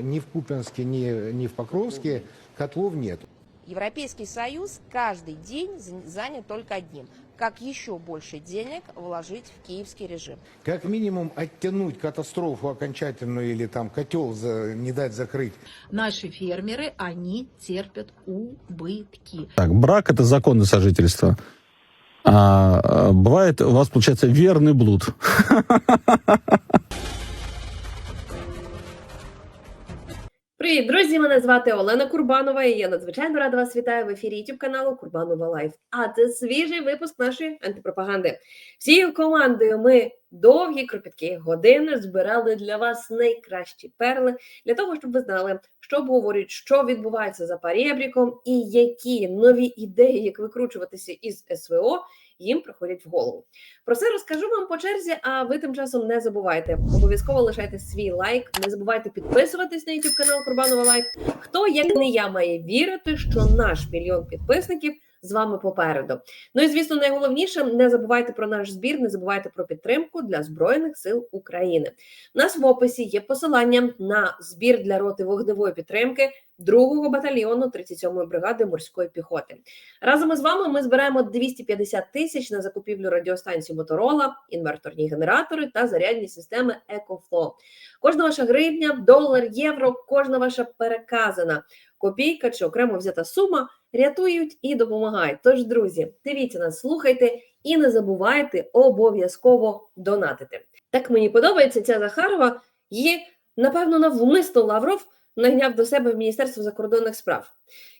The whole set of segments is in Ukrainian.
но ни в Купянске, ни, ни в Покровске котлов нет. Европейский Союз каждый день за- занят только одним. Как еще больше денег вложить в киевский режим. Как минимум оттянуть катастрофу окончательную или там котел за- не дать закрыть. Наши фермеры, они терпят убытки. Так, брак это законное сожительство. А, а, бывает у вас, получается, верный блуд. Привіт, друзі! Мене звати Олена Курбанова, і я надзвичайно рада вас вітаю в ефірі youtube каналу Курбанова Лайф. А це свіжий випуск нашої антипропаганди. Всією командою ми довгі кропіткі години збирали для вас найкращі перли для того, щоб ви знали, що обговорюють, що відбувається за парєбріком, і які нові ідеї, як викручуватися із СВО, їм приходять в голову. Про це розкажу вам по черзі. А ви тим часом не забувайте. Обов'язково лишайте свій лайк. Не забувайте підписуватись на YouTube канал Курбанова Лайф. Хто як не я має вірити, що наш мільйон підписників з вами попереду. Ну і звісно, найголовніше не забувайте про наш збір, не забувайте про підтримку для збройних сил України. У нас в описі є посилання на збір для роти вогневої підтримки 2-го батальйону 37-ї бригади морської піхоти. Разом із вами ми збираємо 250 тисяч на закупівлю радіостанції Моторола, інверторні генератори та зарядні системи EcoFlow. Кожна ваша гривня, долар, євро, кожна ваша переказана копійка чи окремо взята сума рятують і допомагають. Тож, друзі, дивіться нас, слухайте і не забувайте обов'язково донатити. Так мені подобається ця Захарова. Її, напевно, навмисно Лавров найняв до себе в Міністерство закордонних справ.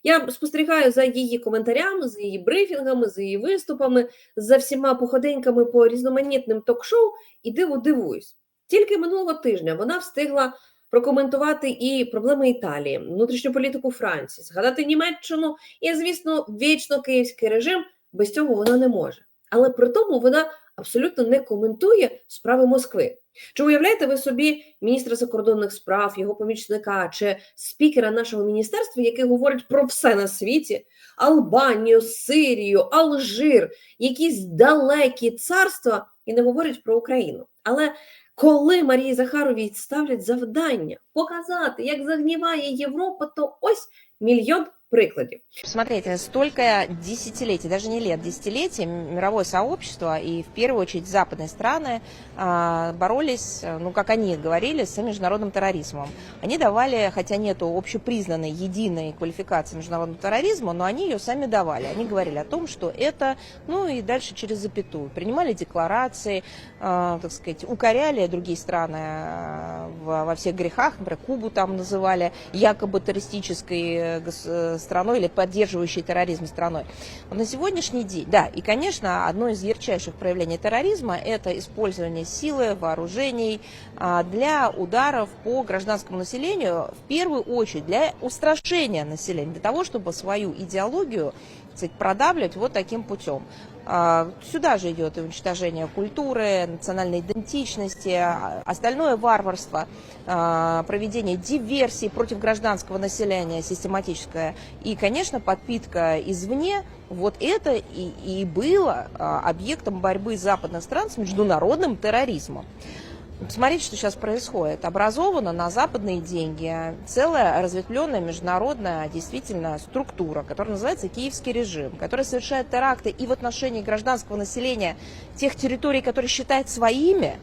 Я спостерігаю за її коментарями, за її брифінгами, за її виступами, за всіма походеньками по різноманітним ток-шоу і диво дивуюсь. Тільки минулого тижня вона встигла прокоментувати і проблеми Італії, внутрішню політику Франції, згадати Німеччину і, звісно, вічно київський режим. Без цього вона не може. Але при тому вона абсолютно не коментує справи Москви. Чи уявляєте ви собі міністра закордонних справ, його помічника чи спікера нашого міністерства, який говорить про все на світі: Албанію, Сирію, Алжир, якісь далекі царства, і не говорять про Україну. Але коли Марії Захаровій ставлять завдання показати, як загніває Європа, то ось мільйон прикладів. Посмотрите, столько десятилетий, даже не лет, десятилетий мировое сообщество и в первую очередь западные страны а, боролись, ну как они говорили, с международным терроризмом. Они давали, хотя нету общепризнанной единой квалификации международного терроризма, но они ее сами давали. Они говорили о том, что это, ну и дальше через запятую. Принимали декларации, а, так сказать, укоряли другие страны а, во всех грехах, например, Кубу там называли якобы террористической э, э, страной или поддерживающей терроризм страной. Вот на сегодняшний день, да, и, конечно, одно из ярчайших проявлений терроризма – это использование силы, вооружений а, для ударов по гражданскому населению, в первую очередь для устрашения населения, для того, чтобы свою идеологию так сказать, продавливать вот таким путем. А, Сюда же идет и уничтожение культуры, национальной идентичности, а, остальное варварство, а, проведение диверсий против гражданского населения систематическое и, конечно, подпитка извне. Вот это и, и было а, объектом борьбы западных стран с международным терроризмом. Посмотрите, что сейчас происходит. Образована на западные деньги целая разветвленная международная действительно структура, которая называется Киевский режим, которая совершает теракты и в отношении гражданского населения тех территорий, которые считает своими,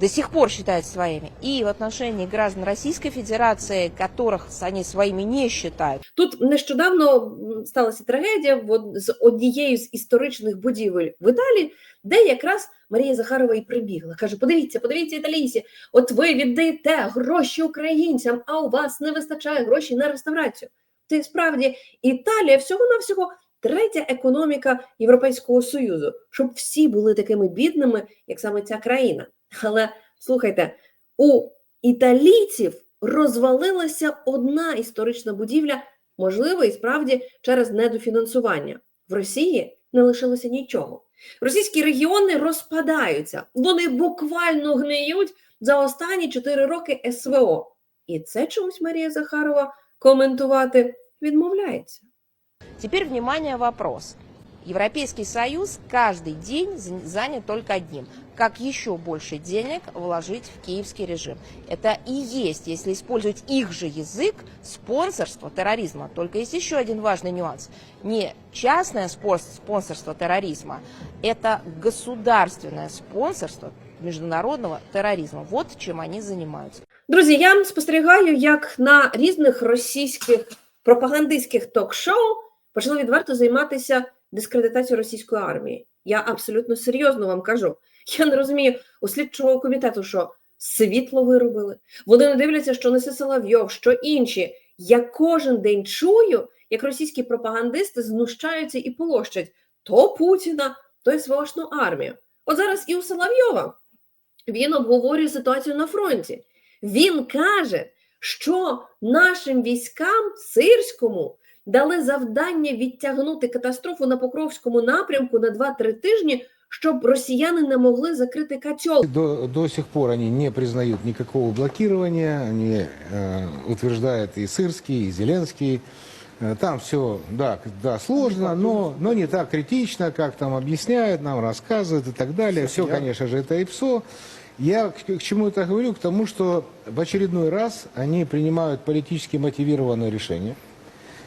до сих пор считает своими, и в отношении граждан Российской Федерации, которых они своими не считают. Тут нещодавно сталася трагедія з однією з історичних будівель в Італії, де якраз Марія Захарова і прибігла. Каже: подивіться, подивіться, італійці, от ви віддаєте гроші українцям, а у вас не вистачає грошей на реставрацію. Ти справді Італія всього-навсього третя економіка Європейського Союзу, щоб всі були такими бідними, як саме ця країна. Але слухайте, у італійців розвалилася одна історична будівля, можливо, і справді через недофінансування. В Росії не лишилося нічого. Російські регіони розпадаються, вони буквально гниють за останні 4 роки СВО. І це чомусь Марія Захарова коментувати відмовляється. Теперь, внимание, вопрос. Европейский Союз каждый день за- занят только одним. Как еще больше денег вложить в киевский режим. Это и есть, если использовать их же язык, спонсорство терроризма. Только есть еще один важный нюанс. Не частное спор- спонсорство терроризма, это государственное спонсорство международного терроризма. Вот чем они занимаются. Друзі, я спостерігаю, як на різних російських пропагандистських ток-шоу почали відверто займатися дискредитацією російської армії. Я абсолютно серйозно вам кажу. Я не розумію у слідчого комітету, що світло виробили. Вони не дивляться, що несе Соловйов, що інші. Я кожен день чую, як російські пропагандисти знущаються і полощать то Путіна, то й сволочну армію. От зараз і у Соловйова він обговорює ситуацію на фронті. Він каже, що нашим військам сирському дали завдання відтягнути катастрофу на Покровському напрямку на 2-3 тижні, щоб росіяни не могли закрити котел. До, до сих пор они не признают никакого блокирования, они э, утверждают и Сырский, и Зеленский. Э, Там все, да, к- да, сложно, но, но не так критично, как там объясняют, нам рассказывают и так далее. Все, конечно же, это ИПСО. Я к, к чему это говорю? К тому, что в очередной раз они принимают политически мотивированное решение.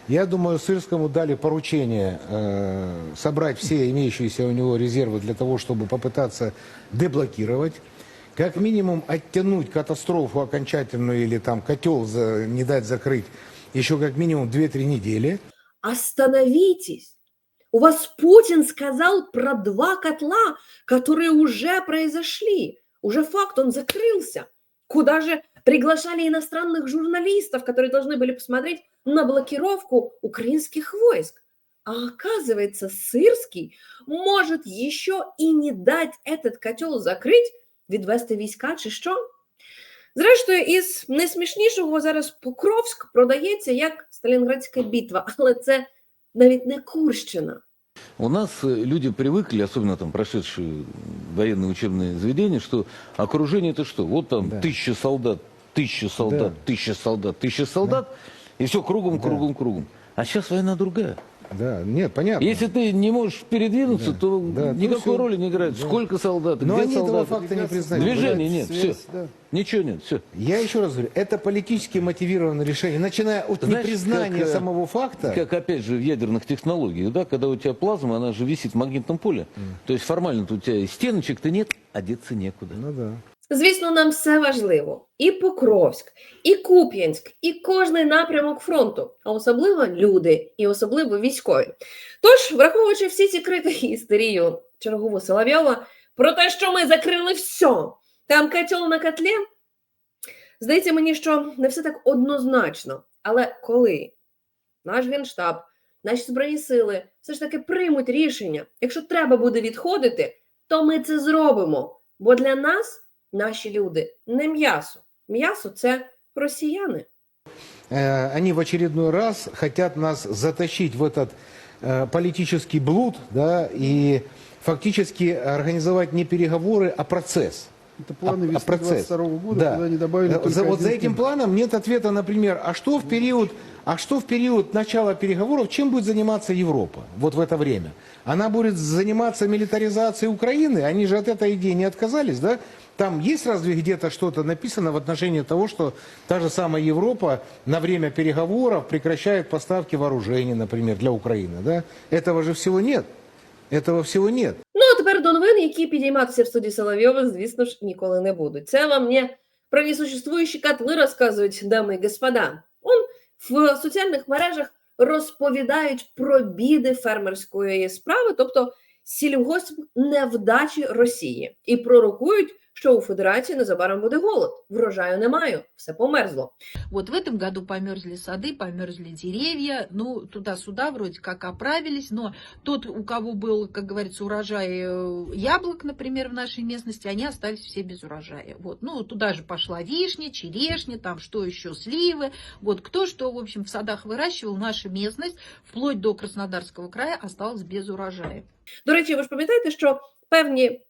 Я думаю, Сырскому дали поручение э, собрать все имеющиеся у него резервы для того, чтобы попытаться деблокировать. Как минимум оттянуть катастрофу окончательную или там котел за- не дать закрыть еще как минимум 2-3 недели. Остановитесь! У вас Путин сказал про два котла, которые уже произошли. Уже факт, он закрылся. Куда же приглашали иностранных журналистов, которые должны были посмотреть на блокировку украинских войск? А оказывается, Сырский может еще и не дать этот котел закрыть, відвести війська чи що? Зрештою, із найсмішнішого зараз Покровськ продається як Сталінградська битва, але це навіть не Курщина. У нас э, люди привыкли, особенно там прошедшие военные учебные заведения, что окружение это что? Вот там Да. тысяча солдат, тысяча солдат, Да. тысяча солдат, тысяча солдат, и все кругом, Да. кругом, кругом. А сейчас война другая. Да, нет, понятно. Если ты не можешь передвинуться, Да. то Да, то никакой всё. роли не играет. Да. Сколько солдат, Но где они этого солдаты. факта не признают. Движения нет, все. Да. Ничего нет, все. Я еще раз говорю, это политически мотивированное решение, начиная от Знаешь, непризнания как, э, самого факта. Как опять же в ядерных технологиях, да, когда у тебя плазма, она же висит в магнитном поле. То есть формально у тебя стеночек-то нет, а деться некуда. Ну да. Звісно, нам все важливо: і Покровськ, і Куп'янськ, і кожний напрямок фронту, а особливо люди, і особливо військові. Тож, враховуючи всі ці крики і істерію чергову Соловйова про те, що ми закрили все, там котел на котлі, здається мені, що не все так однозначно. Але коли наш генштаб, наші збройні сили все ж таки приймуть рішення, якщо треба буде відходити, то ми це зробимо. Бо для нас наші люди не м'ясо. М'ясо це росіяни. Они в очередной раз хотят нас затащить в этот политический блуд, да, и фактически организовать не переговоры, а процесс. Это планы А- а весны процесс? 22 года, Да. когда они добавили за, вот за этим планом нет ответа, например, а что в период, а что в период начала переговоров, чем будет заниматься Европа вот в это время? Она будет заниматься милитаризацией Украины, они же от этой идеи не отказались, да? Там есть разве где-то что-то написано в отношении того, что та же самая Европа на время переговоров прекращает поставки вооружений, например, для Украины, да? Этого же всего нет. Этого всего нет. Ну а тепер до новин, які підійматися в студії Соловйова, звісно ж, ніколи не будуть. Це вам не про несуществуючі котли розказують, дами і господа. Он в соціальних мережах розповідають про біди фермерської справи, тобто сільгосп невдачі Росії, і пророкують, що у Федерації незабаром буде голод. Врожаю немає, все померзло. Вот в этом году померзли сады, померзли деревья, ну, туда-сюда вроде как оправились, но тот, у кого был, как говорится, урожай э, яблок, например, в нашей местности, они остались все без урожая. Вот, ну, туда же пошла вишня, черешня, там что еще, сливы. Вот кто что, в общем, в садах выращивал, наша местность, вплоть до Краснодарского края, осталась без урожая. До речі, ви ж пам'ятаєте, що певні,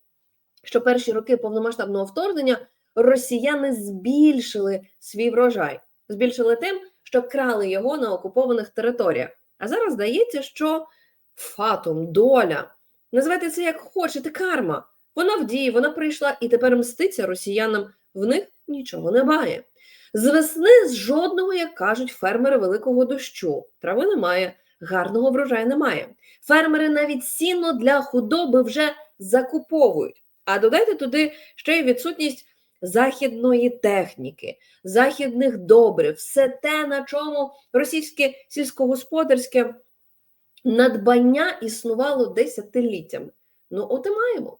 що перші роки повномасштабного вторгнення росіяни збільшили свій врожай, збільшили тим, що крали його на окупованих територіях. А зараз здається, що фатум, доля. Називайте це як хочете, карма. Вона в дії, вона прийшла і тепер мститься росіянам. В них нічого немає. З весни з жодного, як кажуть фермери великого дощу. Трави немає, гарного врожаю немає. Фермери навіть сіно для худоби вже закуповують. А додайте туди ще й відсутність західної техніки, західних добрив, все те, на чому російське сільськогосподарське надбання існувало десятиліттями. Ну, от і маємо.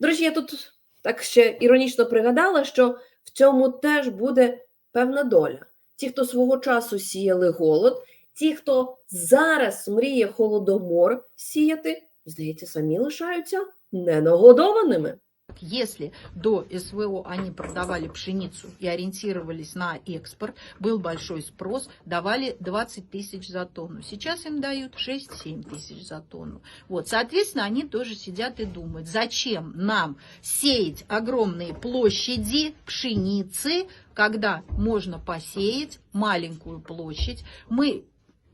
До речі, я тут так ще іронічно пригадала, що в цьому теж буде певна доля. Ті, хто свого часу сіяли голод, ті, хто зараз мріє холодомор сіяти, здається, самі лишаються ненагодованими. Если до СВО они продавали пшеницу и ориентировались на экспорт, был большой спрос, давали 20 тысяч за тонну. Сейчас им дают 6-7 тысяч за тонну. Вот, соответственно, они тоже сидят и думают, зачем нам сеять огромные площади пшеницы, когда можно посеять маленькую площадь. Мы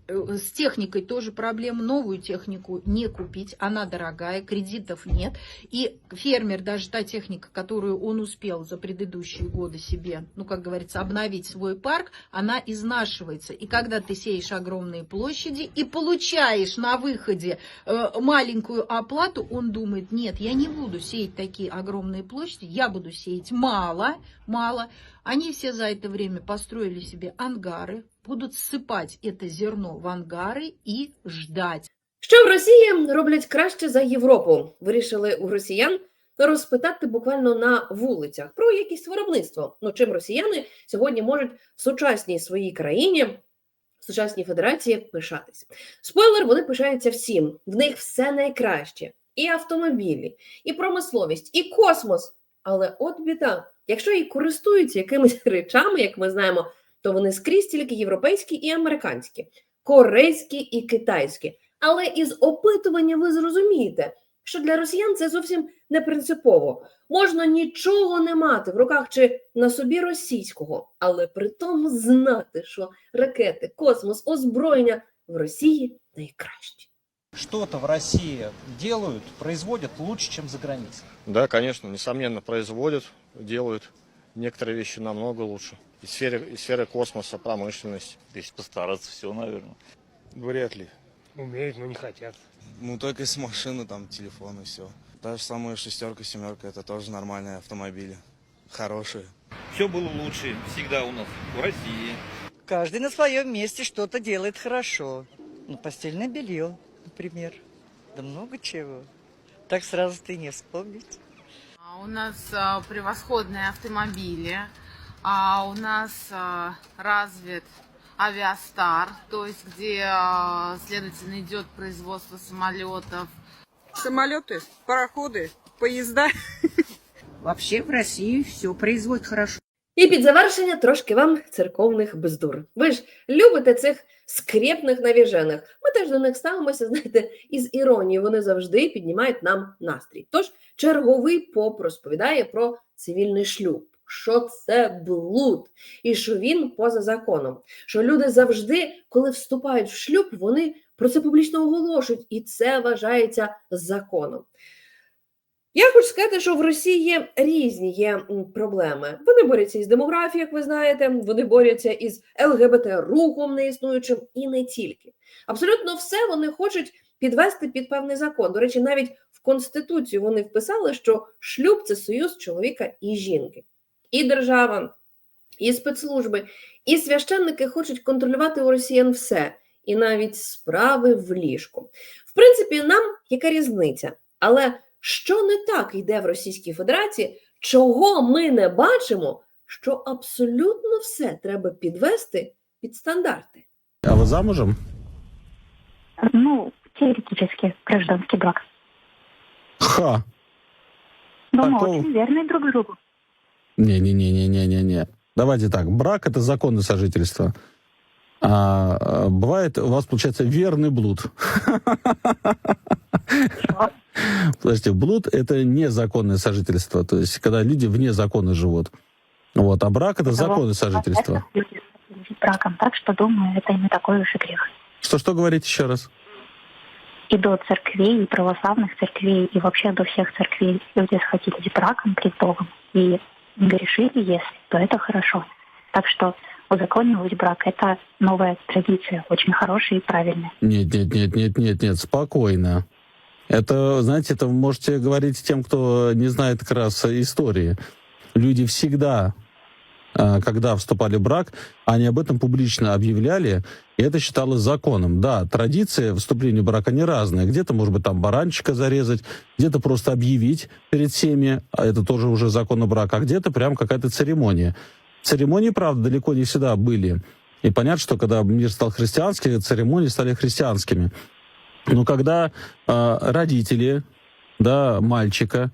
с техникой тоже проблема. Новую технику не купить, она дорогая, кредитов нет. И фермер, даже та техника, которую он успел за предыдущие годы себе, ну, как говорится, обновить свой парк, она изнашивается. И когда ты сеешь огромные площади и получаешь на выходе э, маленькую оплату, он думает, нет, я не буду сеять такие огромные площади, я буду сеять мало, мало. Они все за это время построили себе ангары, будут ссыпать это зерно в ангары и ждать. Що в Росії роблять краще за Європу? Вирішили у росіян розпитати буквально на вулицях про якість виробництва. Ну чим росіяни сьогодні можуть в сучасній своїй країні, в сучасній федерації пишатись. Спойлер, вони пишаються всім. В них все найкраще: і автомобілі, і промисловість, і космос. Але от біда, якщо і користуються якимись речами, як ми знаємо, то вони скрізь тільки європейські і американські, корейські і китайські. Але із опитування ви зрозумієте, що для росіян це зовсім не принципово. Можна нічого не мати в руках чи на собі російського, але при тому знати, що ракети, космос, озброєння в Росії найкращі. что-то в России делают, производят лучше, чем за границей. Да, конечно, несомненно, производят, делают некоторые вещи намного лучше. И сферы, и сферы космоса, промышленность. Если постараться, все, наверное. Вряд ли. Умеют, но не хотят. Ну, только с машины, там, телефон и все. Та же самая шестерка, семерка, это тоже нормальные автомобили. Хорошие. Все было лучше всегда у нас в России. Каждый на своем месте что-то делает хорошо. Ну, постельное белье, например. Да много чего. Так сразу ты не вспомнить. А У нас а, превосходные автомобили, а у нас а, развит авиастар, то есть где, а, следовательно, идет производство самолетов. Самолеты, пароходы, поезда. Вообще в России все производят хорошо. І під завершення трошки вам церковних бездур. Ви ж любите цих скрепних навіжених. Ми теж до них ставимося, знаєте, із іронією. Вони завжди піднімають нам настрій. Тож черговий поп розповідає про цивільний шлюб. Що це блуд, і що він поза законом. Що люди завжди, коли вступають в шлюб, вони про це публічно оголошують, і це вважається законом. Я хочу сказати, що в Росії є різні є проблеми. Вони борються із демографією, як ви знаєте, вони борються із ЛГБТ-рухом неіснуючим і не тільки. Абсолютно все вони хочуть підвести під певний закон. До речі, навіть в Конституцію вони вписали, що шлюб це союз чоловіка і жінки І держава, і спецслужби, і священники хочуть контролювати у росіян все, і навіть справи в ліжку. В принципі, нам яка різниця? Але що не так йде в Російській Федерації, чого ми не бачимо, що абсолютно все треба підвести під стандарти. А вы замужем? Ну, теоретически, гражданский брак. Ха! Но мы Такого- очень верны друг другу. Не-не-не-не-не-не-не. Давайте так. Брак это законное сожительство. А э, бывает у вас, получается, верный блуд. Подождите, блуд это незаконное сожительство. То есть, когда люди вне закона живут. Вот. А брак это законное сожительство. Браком, так что, думаю, это не такой уж и грех. Что, что говорить еще раз? и до церквей, и православных церквей, и вообще до всех церквей люди схватились браком перед Богом и грешили, если, то это хорошо. Так что узаконивать брак – это новая традиция, очень хорошая и правильная. Нет, нет, нет, нет, нет, нет, спокойно. Это, знаете, это можете говорить тем, кто не знает как раз истории. Люди всегда, когда вступали в брак, они об этом публично объявляли, и это считалось законом. Да, традиции вступления в брак, они разные. Где-то, может быть, там баранчика зарезать, где-то просто объявить перед всеми, а это тоже уже закон о брак, а где-то прям какая-то церемония. Церемонии, правда, далеко не всегда были. И понятно, что когда мир стал христианским, церемонии стали христианскими. Но когда э, родители, да, мальчика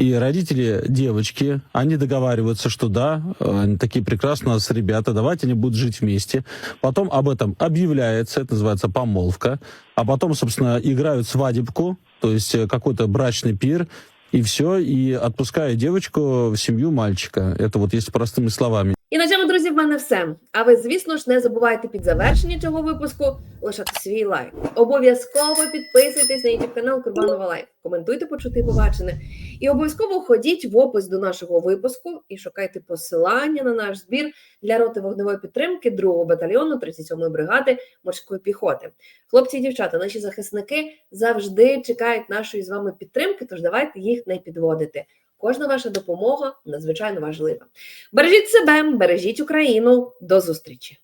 и родители девочки, они договариваются, что да, они такие прекрасные у нас ребята, давайте они будут жить вместе. Потом об этом объявляется, это называется помолвка. А потом, собственно, играют свадебку, то есть э, какой-то брачный пир, и все, и отпускают девочку в семью мальчика. Это вот если простыми словами. І на цьому, друзі, в мене все. А ви, звісно ж, не забувайте під завершення цього випуску лишати свій лайк. Обов'язково підписуйтесь на YouTube канал Курбанова Лайф. Коментуйте, почути побачене. І обов'язково ходіть в опис до нашого випуску і шукайте посилання на наш збір для роти вогневої підтримки 2-го батальйону 37-ї бригади морської піхоти. Хлопці і дівчата, наші захисники завжди чекають нашої з вами підтримки, тож давайте їх не підводити. Кожна ваша допомога надзвичайно важлива. Бережіть себе, бережіть Україну. До зустрічі!